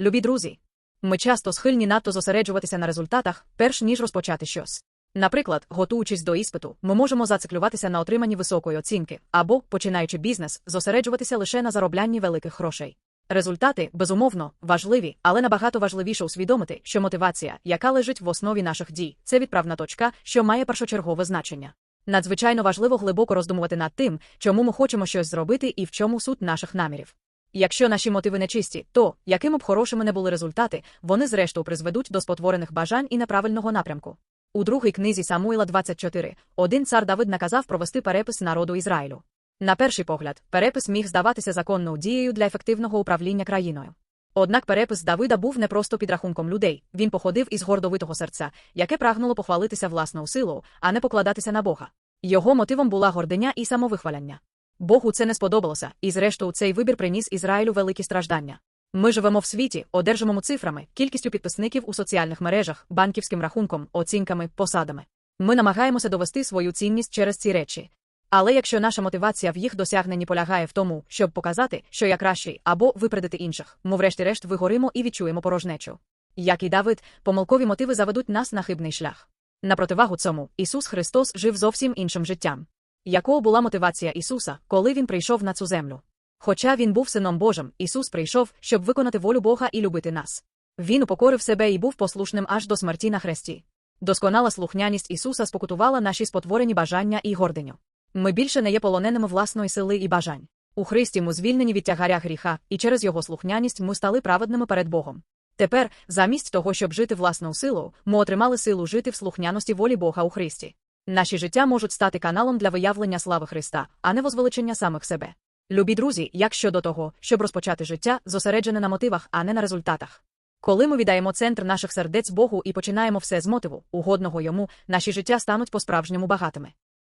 Любі друзі, ми часто схильні надто зосереджуватися на результатах, перш ніж розпочати щось. Наприклад, готуючись до іспиту, ми можемо зациклюватися на отриманні високої оцінки або, починаючи бізнес, зосереджуватися лише на зароблянні великих грошей. Результати, безумовно, важливі, але набагато важливіше усвідомити, що мотивація, яка лежить в основі наших дій, це відправна точка, що має першочергове значення. Надзвичайно важливо глибоко роздумувати над тим, чому ми хочемо щось зробити і в чому суть наших намірів. Якщо наші мотиви нечисті, то, якими б хорошими не були результати, вони зрештою призведуть до спотворених бажань і неправильного напрямку. У другій книзі Самуїла 24 один цар Давид наказав провести перепис народу Ізраїлю. На перший погляд, перепис міг здаватися законною дією для ефективного управління країною. Однак перепис Давида був не просто підрахунком людей, він походив із гордовитого серця, яке прагнуло похвалитися власною силою, а не покладатися на Бога. Його мотивом була гординя і самовихваляння. Богу це не сподобалося, і зрештою цей вибір приніс Ізраїлю великі страждання. Ми живемо в світі, одержимому цифрами, кількістю підписників у соціальних мережах, банківським рахунком, оцінками, посадами. Ми намагаємося довести свою цінність через ці речі. Але якщо наша мотивація в їх досягненні полягає в тому, щоб показати, що я кращий, або випередити інших, ми врешті-решт вигоримо і відчуємо порожнечу. Як і Давид, помилкові мотиви заведуть нас на хибний шлях. На противагу цьому, Ісус Христос жив зовсім іншим життям. Якою була мотивація Ісуса, коли Він прийшов на цю землю? Хоча він був сином Божим, Ісус прийшов, щоб виконати волю Бога і любити нас. Він упокорив себе і був послушним аж до смерті на хресті. Досконала слухняність Ісуса спокутувала наші спотворені бажання і гординю. Ми більше не є полоненими власної сили і бажань. У Христі ми звільнені від тягаря гріха, і через його слухняність ми стали праведними перед Богом. Тепер, замість того, щоб жити власною силою, ми отримали силу жити в слухняності волі Бога у Христі. Наші життя можуть стати каналом для виявлення слави Христа, а не возвеличення самих себе. Любі друзі, як щодо того, щоб розпочати життя, зосереджене на мотивах, а не на результатах. Коли ми віддаємо центр наших сердець Богу і починаємо все з мотиву, угодного йому, наші життя стануть по-справжньому багатими.